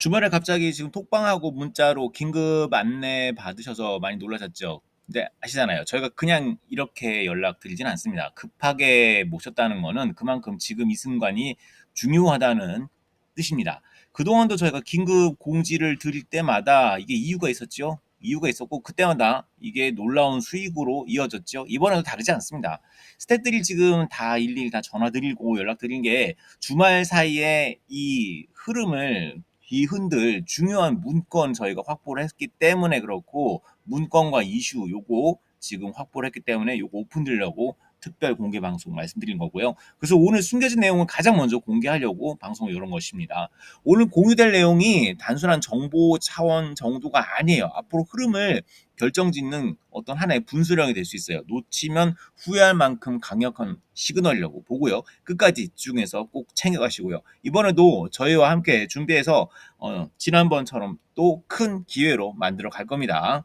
주말에 갑자기 지금 톡방하고 문자로 긴급 안내 받으셔서 많이 놀라셨죠? 근데 아시잖아요. 저희가 그냥 이렇게 연락드리진 않습니다. 급하게 모셨다는 거는 그만큼 지금 이 순간이 중요하다는 뜻입니다. 그동안도 저희가 긴급 공지를 드릴 때마다 이게 이유가 있었죠. 이유가 있었고 그때마다 이게 놀라운 수익으로 이어졌죠. 이번에도 다르지 않습니다. 스태프들이 지금 다 일일이 다 전화 드리고 연락 드린 게 주말 사이에 이 흐름을 이 흔들 중요한 문건 저희가 확보를 했기 때문에 그렇고 문건과 이슈 요거 지금 확보를 했기 때문에 요거 오픈 드리려고 특별 공개 방송 말씀드린 거고요. 그래서 오늘 숨겨진 내용을 가장 먼저 공개하려고 방송을 열은 것입니다. 오늘 공유될 내용이 단순한 정보 차원 정도가 아니에요. 앞으로 흐름을 결정짓는 어떤 하나의 분수령이 될 수 있어요. 놓치면 후회할 만큼 강력한 시그널이라고 보고요. 끝까지 집중해서 꼭 챙겨가시고요. 이번에도 저희와 함께 준비해서 어, 지난번처럼 또 큰 기회로 만들어 갈 겁니다.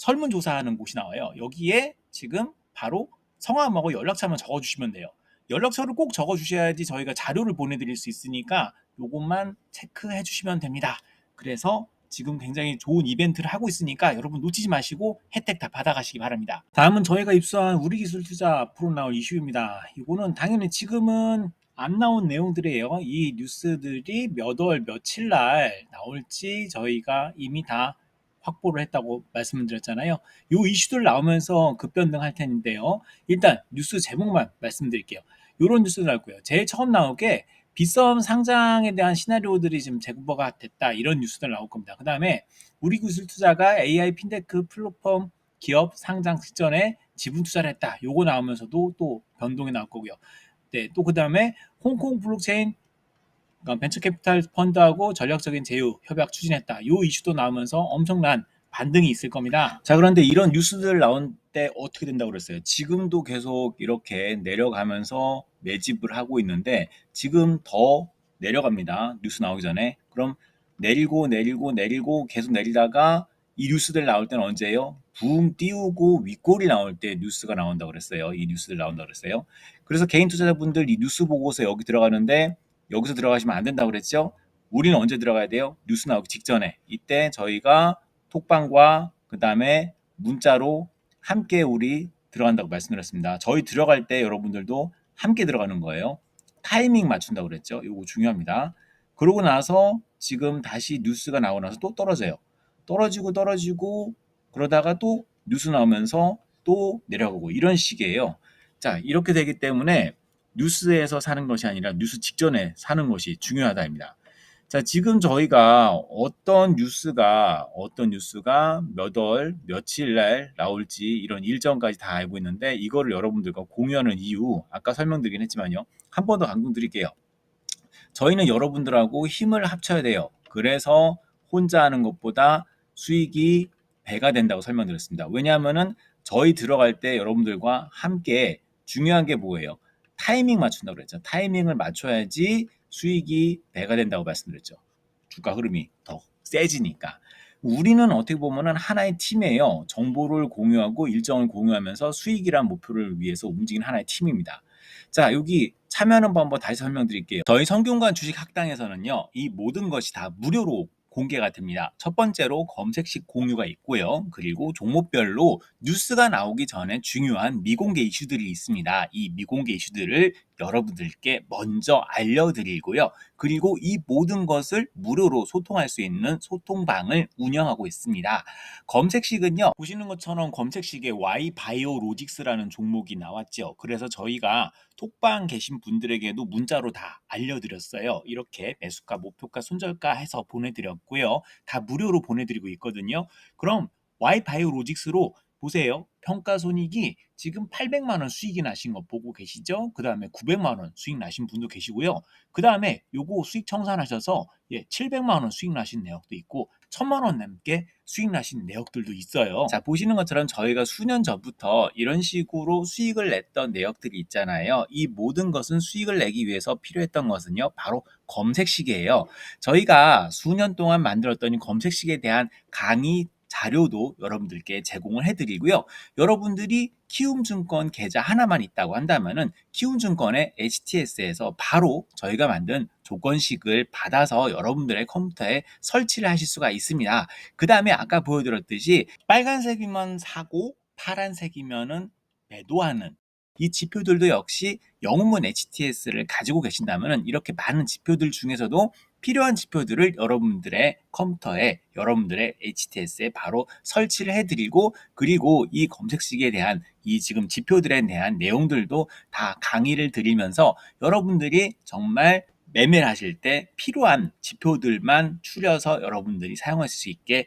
설문조사하는 곳이 나와요. 여기에 지금 바로 성함하고 연락처만 적어주시면 돼요. 연락처를 꼭 적어주셔야지 저희가 자료를 보내드릴 수 있으니까 요것만 체크해 주시면 됩니다. 그래서 지금 굉장히 좋은 이벤트를 하고 있으니까 여러분 놓치지 마시고 혜택 다 받아가시기 바랍니다. 다음은 저희가 입수한 우리 기술 투자 앞으로 나올 이슈입니다. 이거는 당연히 지금은 안 나온 내용들이에요. 이 뉴스들이 몇 월 며칠 날 나올지 저희가 이미 다 확보를 했다고 말씀을 드렸잖아요. 요 이슈들 나오면서 급변동할 텐데요. 일단 뉴스 제목만 말씀드릴게요. 요런 뉴스 거예요. 제일 처음 나올 게 빗썸 상장에 대한 시나리오들이 지금 제공가 됐다 이런 뉴스들 나올 겁니다. 그 다음에 우리 기술 투자가 AI 핀테크 플랫폼 기업 상장 직전에 지분 투자를 했다. 요거 나오면서도 또 변동이 나올 거고요. 네, 또 그 다음에 홍콩 블록체인 그러니까 벤처 캐피탈 펀드하고 전략적인 제휴 협약 추진했다. 요 이슈도 나오면서 엄청난 반등이 있을 겁니다. 자, 그런데 이런 뉴스들 나온 때 어떻게 된다고 그랬어요? 지금도 계속 이렇게 내려가면서 매집을 하고 있는데 지금 더 내려갑니다. 뉴스 나오기 전에. 그럼 내리고 내리고 내리고 계속 내리다가 이 뉴스들 나올 때는 언제예요? 붕 띄우고 윗골이 나올 때 뉴스가 나온다고 그랬어요. 이 뉴스들 나온다고 그랬어요. 그래서 개인 투자자분들 이 뉴스 보고서 여기 들어가는데 여기서 들어가시면 안 된다고 그랬죠? 우리는 언제 들어가야 돼요? 뉴스 나오기 직전에. 이때 저희가 톡방과 그 다음에 문자로 함께 우리 들어간다고 말씀드렸습니다. 저희 들어갈 때 여러분들도 함께 들어가는 거예요. 타이밍 맞춘다고 그랬죠. 이거 중요합니다. 그러고 나서 지금 다시 뉴스가 나오고 나서 또 떨어져요. 떨어지고 떨어지고 그러다가 또 뉴스 나오면서 또 내려가고 이런 식이에요. 자, 이렇게 되기 때문에 뉴스에서 사는 것이 아니라 뉴스 직전에 사는 것이 중요하다입니다. 자, 지금 저희가 어떤 뉴스가 어떤 뉴스가 몇 월, 며칠 날 나올지 이런 일정까지 다 알고 있는데 이거를 여러분들과 공유하는 이유 아까 설명드리긴 했지만요. 한 번 더 강조 드릴게요. 저희는 여러분들하고 힘을 합쳐야 돼요. 그래서 혼자 하는 것보다 수익이 배가 된다고 설명드렸습니다. 왜냐하면은 저희 들어갈 때 여러분들과 함께 중요한 게 뭐예요? 타이밍 맞춘다고 그랬죠. 타이밍을 맞춰야지 수익이 배가 된다고 말씀드렸죠. 주가 흐름이 더 세지니까. 우리는 어떻게 보면은 하나의 팀이에요. 정보를 공유하고 일정을 공유하면서 수익이란 목표를 위해서 움직이는 하나의 팀입니다. 자, 여기 참여하는 방법 다시 설명드릴게요. 저희 성균관 주식 학당에서는요, 이 모든 것이 다 무료로 공개가 됩니다. 첫 번째로 검색식 공유가 있고요. 그리고 종목별로 뉴스가 나오기 전에 중요한 미공개 이슈들이 있습니다. 이 미공개 이슈들을 여러분들께 먼저 알려드리고요. 그리고 이 모든 것을 무료로 소통할 수 있는 소통방을 운영하고 있습니다. 검색식은요, 보시는 것처럼 검색식에 Y 바이오로직스라는 종목이 나왔죠. 그래서 저희가 톡방 계신 분들에게도 문자로 다 알려드렸어요. 이렇게 매수가, 목표가, 손절가 해서 보내드렸고요. 다 무료로 보내드리고 있거든요. 그럼 Y 바이오로직스로 보세요. 평가 손익이 지금 800만 원 수익이 나신 거 보고 계시죠? 그 다음에 900만 원 수익 나신 분도 계시고요. 그 다음에 요거 수익 청산하셔서 예, 700만 원 수익 나신 내역도 있고 1000만 원 넘게 수익 나신 내역들도 있어요. 자, 보시는 것처럼 저희가 수년 전부터 이런 식으로 수익을 냈던 내역들이 있잖아요. 이 모든 것은 수익을 내기 위해서 필요했던 것은요. 바로 검색식이에요. 저희가 수년 동안 만들었던 이 검색식에 대한 강의 자료도 여러분들께 제공을 해드리고요. 여러분들이 키움증권 계좌 하나만 있다고 한다면은 키움증권의 HTS에서 바로 저희가 만든 조건식을 받아서 여러분들의 컴퓨터에 설치를 하실 수가 있습니다. 그 다음에 아까 보여드렸듯이 빨간색이면 사고 파란색이면은 매도하는 이 지표들도 역시 영문 HTS를 가지고 계신다면 이렇게 많은 지표들 중에서도 필요한 지표들을 여러분들의 컴퓨터에 여러분들의 HTS에 바로 설치를 해드리고 그리고 이 검색식에 대한 이 지금 지표들에 대한 내용들도 다 강의를 드리면서 여러분들이 정말 매매를 하실 때 필요한 지표들만 추려서 여러분들이 사용하실 수 있게